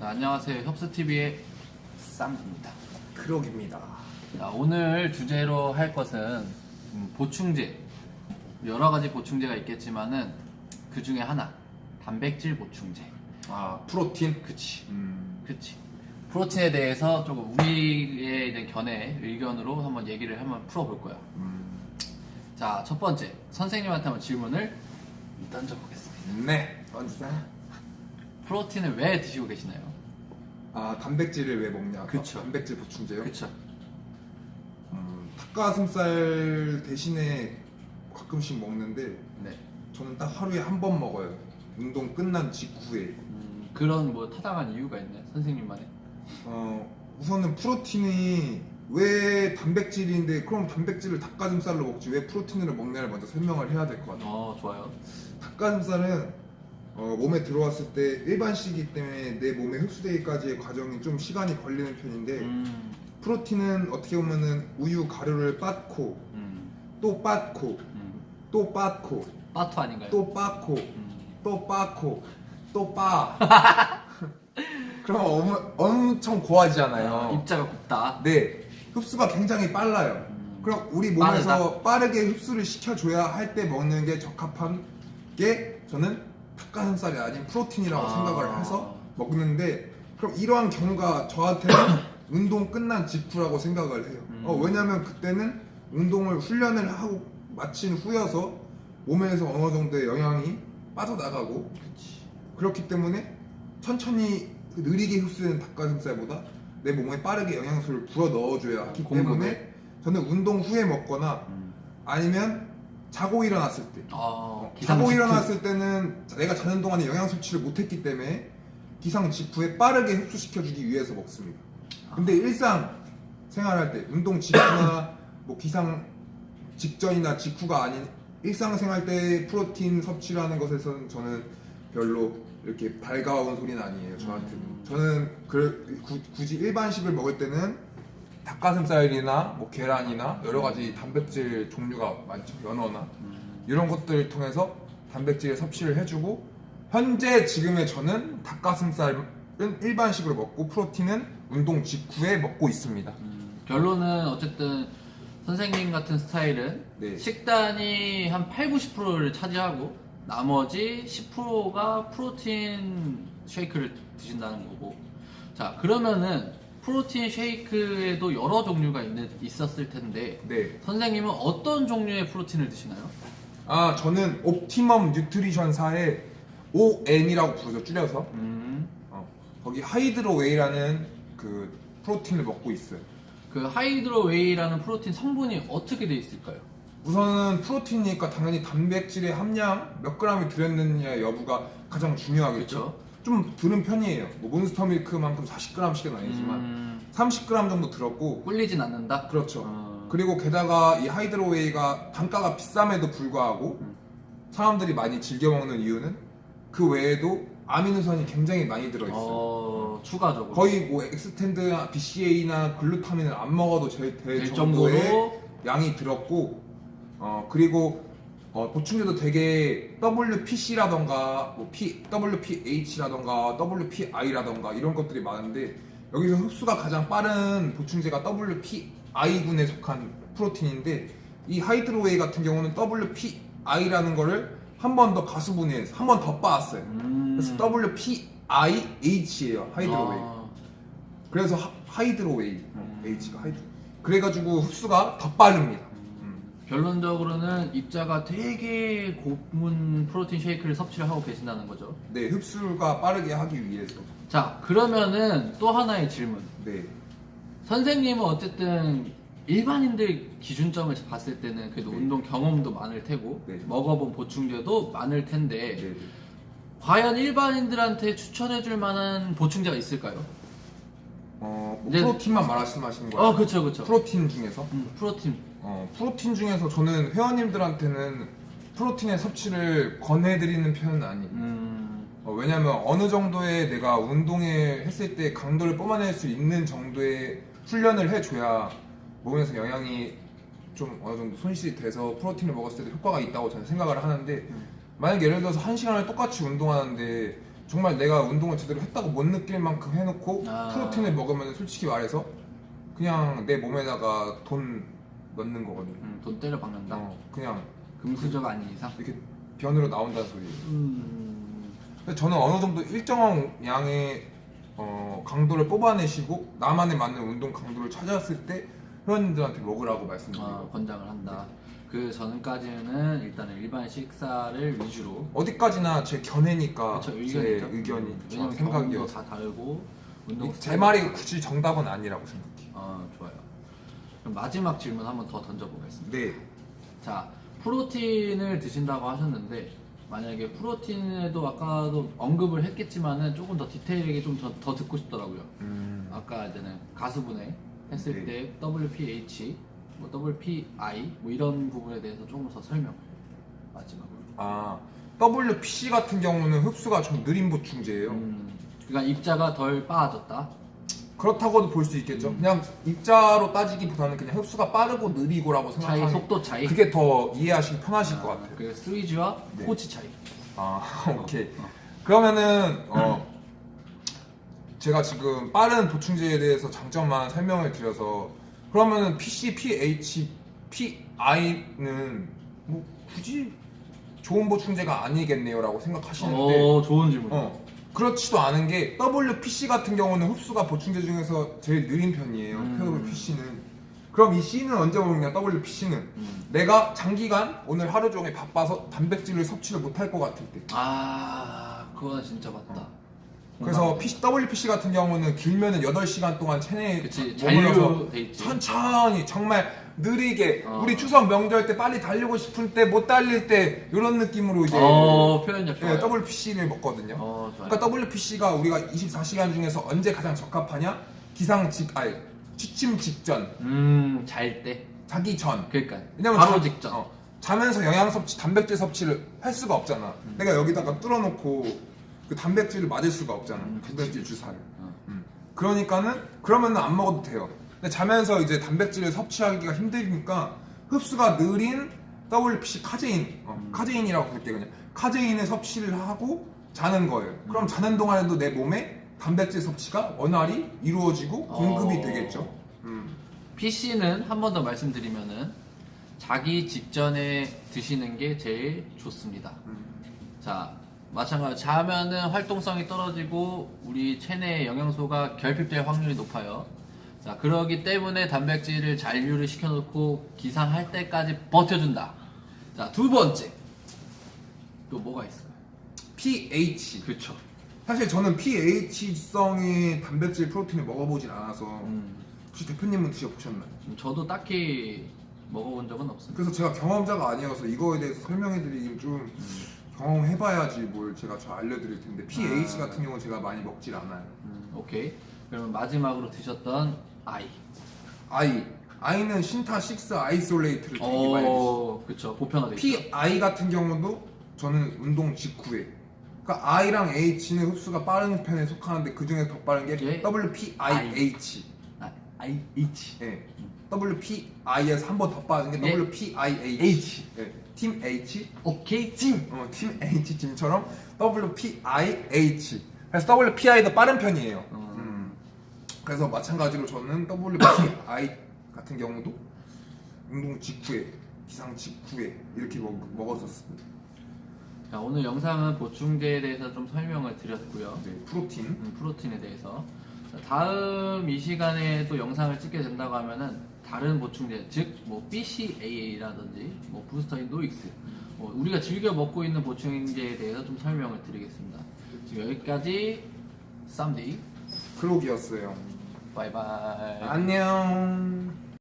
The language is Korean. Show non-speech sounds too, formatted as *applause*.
네, 안녕하세요. 협스TV의 쌈입니다. 크록입니다. 자, 오늘 주제로 할 것은 음, 보충제. 여러 가지 보충제가 있겠지만은 그 중에 하나. 단백질 보충제. 아 프로틴. 그치. 음, 그치. 프로틴에 대해서 조금 우리의 이제 견해, 의견으로 한번 얘기를 한번 풀어볼 거야. 음, 자, 첫 번째. 선생님한테 한번 질문을 던져보겠습니다. 네. 던주세요. 프로틴을 왜 드시고 계시나요? 아 단백질을 왜 먹냐? 그쵸. 단백질 보충제요. 그쵸. 음, 닭가슴살 대신에 가끔씩 먹는데 네. 저는 딱 하루에 한 번 먹어요. 운동 끝난 직후에. 음, 그런 뭐 타당한 이유가 있나요? 선생님만의? 어 우선은 프로틴이 왜 단백질인데 그럼 단백질을 닭가슴살로 먹지 왜 프로틴으로 먹냐를 먼저 설명을 해야 될 것 같아요. 어, 좋아요. 닭가슴살은 어, 몸에 들어왔을 때 일반식이기 때문에 내 몸에 흡수되기까지의 과정이 좀 시간이 걸리는 편인데 음, 프로틴은 어떻게 보면은 우유 가루를 빻고 음, 또 빻고 음. 또 빻고 빠투 아닌가요? 또 빻고 음. 또 빻고 또 빻. *laughs* 그럼 엄, 엄청 고와지잖아요. 아, 입자가 곱다. 네, 흡수가 굉장히 빨라요. 음. 그럼 우리 몸에서 빠르게 흡수를 시켜줘야 할 때 먹는 게 적합한 게 저는 닭가슴살이 아닌 프로틴이라고 아. 생각을 해서 먹는데 그럼 이러한 경우가 저한테는 *coughs* 운동 끝난 직후라고 생각을 해요. 음. 어, 왜냐면 그때는 운동을 훈련을 하고 마친 후여서 몸에서 어느 정도의 영양이 빠져나가고 그렇기 때문에 천천히 그 느리게 흡수되는 닭가슴살보다 내 몸에 빠르게 영양소를 불어 넣어줘야 하기 공급을. 때문에 저는 운동 후에 먹거나 음. 아니면 자고 일어났을 때 아, 자고 직후. 일어났을 때는 내가 자는 동안에 영양 섭취를 못했기 때문에 기상 직후에 빠르게 흡수시켜주기 위해서 먹습니다. 근데 일상 생활할 때 운동 직후나 *coughs* 뭐 기상 직전이나 직후가 아닌 일상생활 때 프로틴 섭취라는 것에서는 저는 별로 이렇게 밝아온 소리는 아니에요 저한테는 음. 저는 그, 구- 굳이 일반식을 먹을 때는 닭가슴살이나 뭐 계란이나 여러 가지 단백질 종류가 많죠 연어나 음. 이런 것들을 통해서 단백질 섭취를 해주고 현재 지금의 저는 닭가슴살은 일반식으로 먹고 프로틴은 운동 직후에 먹고 있습니다. 음, 결론은 어쨌든 선생님 같은 스타일은 네. 식단이 한 8, 90%를 차지하고 나머지 10%가 프로틴 쉐이크를 드신다는 거고 자 그러면은 프로틴 쉐이크에도 여러 종류가 있는, 있었을 텐데 네. 선생님은 어떤 종류의 프로틴을 드시나요? 아 저는 옵티멈 뉴트리션사의 OM이라고 부르죠 줄여서 음, 어, 거기 하이드로웨이라는 그 프로틴을 먹고 있어요. 그 하이드로웨이라는 프로틴 성분이 어떻게 돼 있을까요? 우선은 프로틴이니까 당연히 단백질의 함량 몇 그램이 들었느냐 여부가 가장 중요하겠죠. 그렇죠. 좀 들은 편이에요. 뭐 몬스터 밀크만큼 40g씩은 아니지만 음, 30g 정도 들었고 꿀리진 않는다. 그렇죠. 어. 그리고 게다가 이 하이드로웨이가 단가가 비쌈에도 불구하고 음. 사람들이 많이 즐겨 먹는 이유는 그 외에도 아미노산이 굉장히 많이 들어 있어요. 어, 추가적으로 거의 뭐 엑스텐드, BCA나 글루타민을 안 먹어도 될, 될 될 정도의 정도로 양이 들었고 어 그리고 어, 보충제도 되게 WPC라던가 뭐 P, WPH라던가 WPI라던가 이런 것들이 많은데 여기서 흡수가 가장 빠른 보충제가 WPI군에 속한 프로틴인데 이 하이드로웨이 같은 경우는 WPI라는 거를 한 번 더 가수분해해서 한 번 더 빻았어요. 음. 그래서 WPIH예요 하이드로웨이. 아, 그래서 하, 이드로웨이 음. H가 하이드. 그래가지고 흡수가 더 빠릅니다. 음. 결론적으로는 입자가 되게 고문 프로틴 쉐이크를 섭취를 하고 계신다는 거죠. 네, 흡수가 빠르게 하기 위해서. 자, 그러면은 또 하나의 질문. 네, 선생님은 어쨌든 일반인들 기준점을 봤을 때는 그래도 네. 운동 경험도 많을 테고 네. 먹어본 보충제도 많을 텐데 네, 네. 과연 일반인들한테 추천해줄 만한 보충제가 있을까요? 어, 뭐 네. 프로틴만 말씀하시는 거예요? 어, 그렇죠, 그렇죠. 프로틴 중에서? 음, 프로틴. 어, 프로틴 중에서 저는 회원님들한테는 프로틴의 섭취를 권해드리는 편은 아니에요. 음, 어, 왜냐면 어느 정도의 내가 운동에 했을 때 강도를 뿜어낼 수 있는 정도의 훈련을 해줘야 몸에서 영양이 좀 어느 정도 손실이 돼서 프로틴을 먹었을 때 효과가 있다고 저는 생각을 하는데 음. 만약 예를 들어서 한 시간을 똑같이 운동하는데 정말 내가 운동을 제대로 했다고 못 느낄 만큼 해놓고 아. 프로틴을 먹으면 솔직히 말해서 그냥 내 몸에다가 돈 넣는 거거든요. 음, 돈 때려 박는다. 어, 그냥 금수저가 아닌 이상. 이렇게 변으로 나온다는 소리예요. 음. 근데 저는 어느 정도 일정한 양의 어, 강도를 뽑아내시고 나만에 맞는 운동 강도를 찾았을 때 회원님들한테 먹으라고 말씀드려요. 어, 권장을 한다. 그 전까지는 일단은 일반 식사를 위주로. 어디까지나 제 견해니까 그쵸, 제 의견이죠. 의견이 왜냐면 생각이어서 다 다르고 운동 제 말이 굳이 정답은 아니라고 생각해요. 어 좋아요. 그럼 마지막 질문 한번 더 던져보겠습니다. 네. 자 프로틴을 드신다고 하셨는데 만약에 프로틴에도 아까도 언급을 했겠지만은 조금 더 디테일하게 좀더 듣고 싶더라고요. 음. 아까 이제는 가수분해 했을 네. 때 WPH, 뭐 WPI 뭐 이런 부분에 대해서 조금 더 설명 마지막으로. 아 WPC 같은 경우는 흡수가 좀 느린 보충제예요. 음, 그러니까 입자가 덜 빠졌다. 그렇다고도 볼 수 있겠죠. 음. 그냥 입자로 따지기보다는 그냥 흡수가 빠르고 느리고라고 차이, 생각하는 속도 차이. 그게 더 이해하시기 편하실 것 같아요. 그 스위지와 네. 포치 차이. 아 *laughs* 오케이. 어. 그러면은 어 제가 지금 빠른 보충제에 대해서 장점만 설명을 드려서 그러면은 PC, PH, PI는 뭐 굳이 좋은 보충제가 아니겠네요라고 생각하시는데 오 좋은 질문. 어 그렇지도 않은 게 WPC 같은 경우는 흡수가 보충제 중에서 제일 느린 편이에요. 음. WPC는 그럼 이 C는 언제 오느냐 WPC는 음. 내가 장기간 오늘 하루 종일 바빠서 단백질을 섭취를 못할 것 같을 때 아 그거는 진짜 맞다. 그래서 공감돼. PC, WPC 같은 경우는 길면 은 8시간 동안 체내에 그치 잔류돼 있지. 천천히 정말 느리게 어. 우리 추석 명절 때 빨리 달리고 싶은 때못 달릴 때 이런 느낌으로 이제 어 표현력 예, 좋아요. WPC를 먹거든요. 어 좋아요. 그러니까 WPC가 우리가 24시간 중에서 언제 가장 적합하냐? 기상 직 아니 취침 직전, 음잘 때. 자기 전. 그러니까 왜냐면 바로 자- 직전. 어, 자면서 영양 섭취, 단백질 섭취를 할 수가 없잖아. 음. 내가 여기다가 뚫어놓고 그 단백질을 맞을 수가 없잖아. 음, 단백질. 주사를. 어. 음. 그러니까는 그러면은 안 먹어도 돼요. 근데 자면서 이제 단백질을 섭취하기가 힘드니까 흡수가 느린 WPC 카제인, 어, 음. 카제인이라고 부를게요 그냥 카제인을 섭취를 하고 자는 거예요. 그럼 자는 동안에도 내 몸에 단백질 섭취가 원활히 이루어지고 공급이 어. 되겠죠. 음. PC는 한 번 더 말씀드리면은 자기 직전에 드시는 게 제일 좋습니다. 음. 자, 마찬가지로 자면은 활동성이 떨어지고 우리 체내의 영양소가 결핍될 확률이 높아요. 자, 그러기 때문에 단백질을 잔류를 시켜놓고 기상할 때까지 버텨준다. 자, 두 번째. 또 뭐가 있을까요? pH. 그쵸. 사실 저는 pH성의 단백질 프로틴을 먹어보진 않아서 음, 혹시 대표님은 드셔보셨나요? 저도 딱히 먹어본 적은 없습니다. 그래서 제가 경험자가 아니어서 이거에 대해서 설명해드리기 좀 경험해봐야지 뭘 제가 잘 알려드릴 텐데 pH 아. 같은 경우는 제가 많이 먹질 않아요. 음, 오케이. 그러면 마지막으로 드셨던 아이. I I는 신타 6 아이솔레이트를 되게 많이 드시죠. 어, 그쵸. 보편화돼 있죠. PI 같은 경우도 저는 운동 직후에 그러니까 I랑 H는 흡수가 빠른 편에 속하는데 그 중에 더 빠른 게 예. WPIH 아, IH. 예. WPI에서 한 번 더 빠진 게 예. WPIH H. 예. 팀 H 오케이, 찜. 어, 팀 H 팀처럼 WPIH 그래서 WPI도 빠른 편이에요. 그래서 마찬가지로 저는 WPI 같은 경우도 운동 직후에 기상 직후에 이렇게 먹, 먹었었습니다 자, 오늘 영상은 보충제에 대해서 좀 설명을 드렸고요. 네, 프로틴 음, 프로틴에 대해서. 자, 다음 이 시간에 또 영상을 찍게 된다고 하면은 다른 보충제, 즉, 뭐, BCAA라든지, 뭐, 부스터인 노익스, 뭐 우리가 즐겨 먹고 있는 보충제에 대해서 좀 설명을 드리겠습니다. 지금 여기까지 쌈디, 클록이었어요 바이바이. 안녕